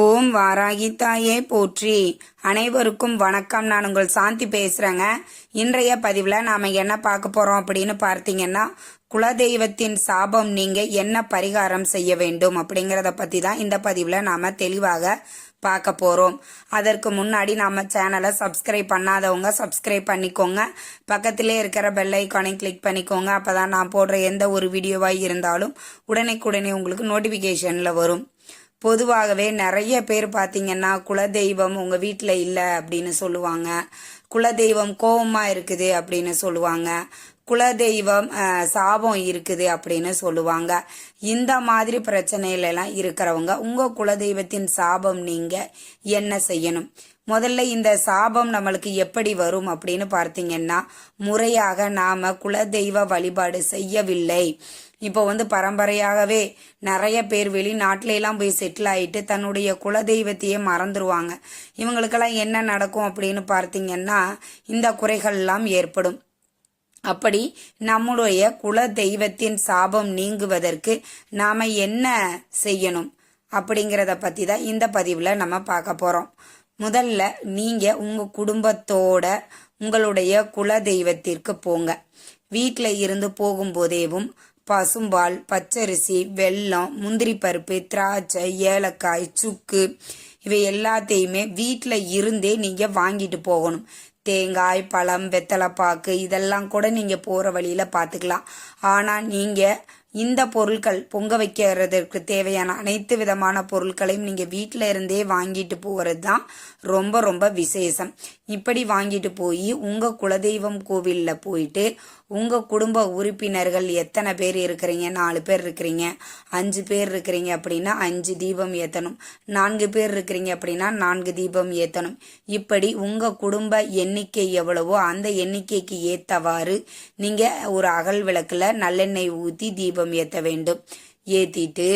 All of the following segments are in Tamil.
ஓம் வாராகி தாயே போற்றி. அனைவருக்கும் வணக்கம். நான் உங்கள் சாந்தி பேசுகிறேங்க இன்றைய பதிவில் நாம் என்ன பார்க்க போகிறோம் அப்படின்னு பார்த்தீங்கன்னா குலதெய்வத்தின் சாபம் நீங்கள் என்ன பரிகாரம் செய்ய வேண்டும் அப்படிங்கிறத பற்றி தான் இந்த பதிவில் நாம் தெளிவாக பார்க்க போகிறோம் அதற்கு முன்னாடி நம்ம சேனலை சப்ஸ்கிரைப் பண்ணாதவங்க சப்ஸ்கிரைப் பண்ணிக்கோங்க. பக்கத்திலே இருக்கிற பெல் ஐக்கானை கிளிக் பண்ணிக்கோங்க. அப்போ தான் நான் போடுற எந்த ஒரு வீடியோவாக இருந்தாலும் உடனே உங்களுக்கு நோட்டிஃபிகேஷனில் வரும். பொதுவாகவே நிறைய பேர் பார்த்தீங்கன்னா குலதெய்வம் உங்கள் வீட்டில் இல்லை அப்படின்னு சொல்லுவாங்க. குலதெய்வம் கோபமாக இருக்குது அப்படின்னு சொல்லுவாங்க. குலதெய்வம் சாபம் இருக்குது அப்படின்னு சொல்லுவாங்க. இந்த மாதிரி பிரச்சனையிலலாம் இருக்கிறவங்க உங்கள் குலதெய்வத்தின் சாபம் நீங்கள் என்ன செய்யணும்? முதல்ல இந்த சாபம் நம்மளுக்கு எப்படி வரும் அப்படின்னு பார்த்தீங்கன்னா முறையாக நாம குலதெய்வ வழிபாடு செய்யவில்லை. இப்போ வந்து பரம்பரையாகவே நிறைய பேர் வெளிநாட்டுல எல்லாம் போய் செட்டில் ஆயிட்டு தன்னுடைய குலதெய்வத்தையே மறந்துடுவாங்க இவங்களுக்கெல்லாம் என்ன நடக்கும் அப்படின்னு பார்த்தீங்கன்னா இந்த குறைகள்லாம் ஏற்படும். அப்படி நம்முடைய குல தெய்வத்தின் சாபம் நீங்குவதற்கு நாம என்ன செய்யணும் அப்படிங்கிறத பத்தி தான் இந்த பதிவில் நம்ம பார்க்க போறோம். முதல்ல நீங்க உங்க குடும்பத்தோட உங்களுடைய குல தெய்வத்திற்கு போங்க. வீட்டில் இருந்து போகும்போதேவும் பசும்பால் பச்சரிசி வெல்லம் முந்திரி பருப்பு திராட்சை ஏலக்காய் சுக்கு இவை எல்லாத்தையுமே வீட்டில் இருந்தே நீங்கள் வாங்கிட்டு போகணும். தேங்காய் பழம் வெத்தலைப்பாக்கு இதெல்லாம் கூட நீங்கள் போகிற வழியில் பார்த்துக்கலாம் ஆனால் நீங்கள் இந்த பொருட்கள் பொங்க வைக்கிறதுக்கு தேவையான அனைத்து விதமான பொருட்களையும் நீங்கள் வீட்டில் இருந்தே வாங்கிட்டு போகிறது தான் ரொம்ப ரொம்ப விசேஷம். இப்படி வாங்கிட்டு போய் உங்கள் குலதெய்வம் கோவிலில் போயிட்டு உங்கள் குடும்ப உறுப்பினர்கள் எத்தனை பேர் இருக்கிறீங்க? நாலு பேர் இருக்கிறீங்க. அஞ்சு பேர் இருக்கிறீங்க அப்படின்னா அஞ்சு தீபம் ஏற்றணும் நான்கு பேர் இருக்கிறீங்க அப்படின்னா நான்கு தீபம் ஏற்றணும் இப்படி உங்கள் குடும்ப எண்ணிக்கை எவ்வளவோ அந்த எண்ணிக்கைக்கு ஏற்றவாறு நீங்கள் ஒரு அகல் விளக்கில் நல்லெண்ணெய் ஊற்றி தீபம் ஏற்ற வேண்டும். ஏற்றிட்டு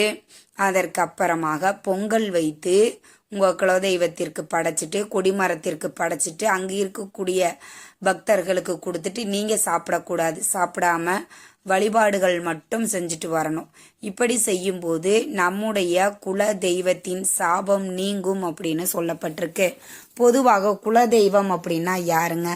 அதற்கு அப்புறமாக பொங்கல் வைத்து உங்கள் குலதெய்வத்திற்கு படைச்சிட்டு கொடிமரத்திற்கு படைச்சிட்டு அங்கே இருக்கக்கூடிய பக்தர்களுக்கு கொடுத்துட்டு நீங்கள் சாப்பிடக்கூடாது. சாப்பிடாம வழிபாடுகள் மட்டும் செஞ்சுட்டு வரணும். இப்படி செய்யும்போது நம்முடைய குல தெய்வத்தின் சாபம் நீங்கும் அப்படின்னு சொல்லப்பட்டிருக்கு. பொதுவாக குலதெய்வம் அப்படின்னா யாருங்க?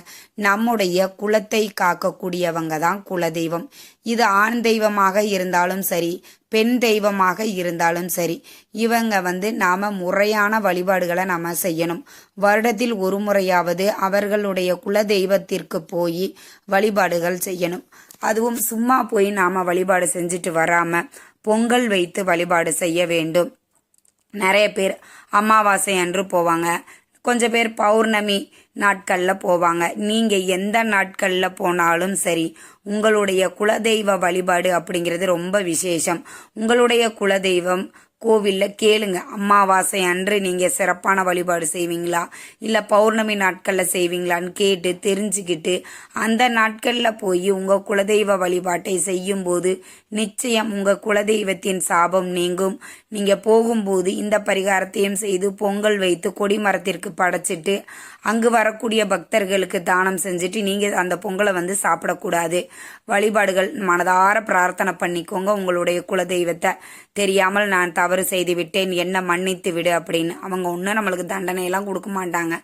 நம்முடைய குலத்தை காக்கக்கூடியவங்க தான் குலதெய்வம் இது ஆண் தெய்வமாக இருந்தாலும் சரி பெண் தெய்வமாக இருந்தாலும் சரி இவங்க வந்து நாம முறையான வழிபாடுகளை நாம செய்யணும். வருடத்தில் ஒரு முறையாவது அவர்களுடைய குல தெய்வத்திற்கு போய் வழிபாடுகள் செய்யணும். அதுவும் சும்மா போய் நாம வழிபாடு செஞ்சுட்டு வராம பொங்கல் வைத்து வழிபாடு செய்ய வேண்டும். நிறைய பேர் அமாவாசை அன்று போவாங்க. கொஞ்சம் பேர் பௌர்ணமி நாட்களில் போவாங்க. நீங்கள் எந்த நாட்களில் போனாலும் சரி உங்களுடைய குலதெய்வ வழிபாடு அப்படிங்கிறது ரொம்ப விசேஷம். உங்களுடைய குலதெய்வம் கோவிலில் கேளுங்க. அம்மாவாசை அன்று நீங்கள் சிறப்பான வழிபாடு செய்வீங்களா? இல்லை பௌர்ணமி நாட்களில் செய்வீங்களான்னு கேட்டு தெரிஞ்சுக்கிட்டு அந்த நாட்களில் போய் உங்கள் குலதெய்வ வழிபாட்டை செய்யும்போது நிச்சயம் உங்கள் குலதெய்வத்தின் சாபம் நீங்கும். நீங்கள் போகும்போது இந்த பரிகாரத்தையும் செய்து பொங்கல் வைத்து கொடிமரத்திற்கு படைச்சிட்டு அங்கு வரக்கூடிய பக்தர்களுக்கு தானம் செஞ்சுட்டு நீங்கள் அந்த பொங்கலை வந்து சாப்பிடக்கூடாது. வழிபாடுகள் மனதார பிரார்த்தனை பண்ணிக்கோங்க. உங்களுடைய குலதெய்வத்தை தெரியாமல் நான் தவறு செய்து விட்டேன் என்ன மன்னித்து விடு அப்படின்னு. அவங்க ஒன்றும் நம்மளுக்கு தண்டனையெல்லாம் கொடுக்க மாட்டாங்க.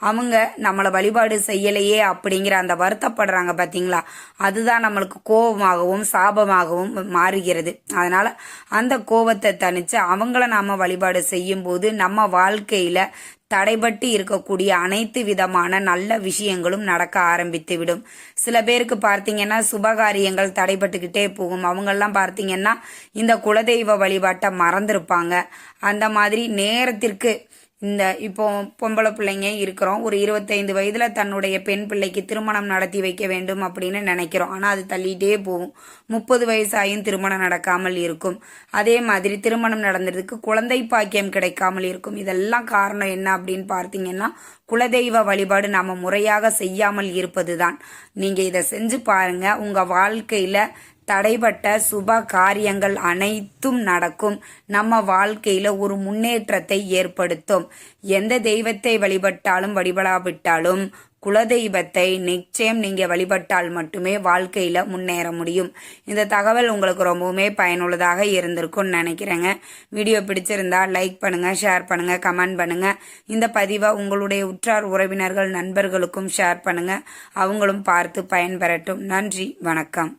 அவங்க நம்மளை வழிபாடு செய்யலையே அப்படிங்கிற அந்த வருத்தப்படுறாங்க பார்த்தீங்களா அதுதான் நம்மளுக்கு கோபமாகவும் சாபமாகவும் மாறுகிறது. அதனால் அந்த கோபத்தை தனித்து அவங்கள நாம் வழிபாடு செய்யும்போது நம்ம வாழ்க்கையில் தடைபட்டு இருக்கக்கூடிய அனைத்து விதமான நல்ல விஷயங்களும் நடக்க ஆரம்பித்து விடும் சில பேருக்கு பார்த்தீங்கன்னா சுபகாரியங்கள் தடைபட்டுக்கிட்டே போகும். அவங்கெல்லாம் பார்த்தீங்கன்னா இந்த குலதெய்வ வழிபாட்டை மறந்துருப்பாங்க. அந்த மாதிரி நேரத்திற்கு இந்த இப்போ பொம்பளை பிள்ளைங்க இருக்கிறோம். ஒரு இருபத்தைந்து வயதில் தன்னுடைய பெண் பிள்ளைக்கு திருமணம் நடத்தி வைக்க வேண்டும் அப்படின்னு நினைக்கிறோம். ஆனால் அது தள்ளிகிட்டே போகும். முப்பது வயசாயும் திருமணம் நடக்காமல் இருக்கும். அதே மாதிரி திருமணம் நடந்ததுக்கு குழந்தை பாக்கியம் கிடைக்காமல் இருக்கும். இதெல்லாம் காரணம் என்ன அப்படின்னு பார்த்தீங்கன்னா குலதெய்வ வழிபாடு நாம் முறையாக செய்யாமல் இருப்பது தான் நீங்கள் இதை செஞ்சு பாருங்க. உங்கள் வாழ்க்கையில் தடைபட்ட சுப காரியங்கள் அனைத்தும் நடக்கும். நம்ம வாழ்க்கையில ஒரு முன்னேற்றத்தை ஏற்படுத்தும். எந்த தெய்வத்தை வழிபட்டாலும் வழிபடாவிட்டாலும் குலதெய்வத்தை நிச்சயம் நீங்கள் வழிபட்டால் மட்டுமே வாழ்க்கையில் முன்னேற முடியும். இந்த தகவல் உங்களுக்கு ரொம்பவுமே பயனுள்ளதாக இருந்திருக்கும்னு நினைக்கிறேங்க. வீடியோ பிடிச்சிருந்தா லைக் பண்ணுங்கள் ஷேர் பண்ணுங்கள் கமெண்ட் பண்ணுங்கள் இந்த பதிவை உங்களுடைய உற்றார் உறவினர்கள் நண்பர்களுக்கும் ஷேர் பண்ணுங்கள் அவங்களும் பார்த்து பயன்பெறட்டும். நன்றி வணக்கம்.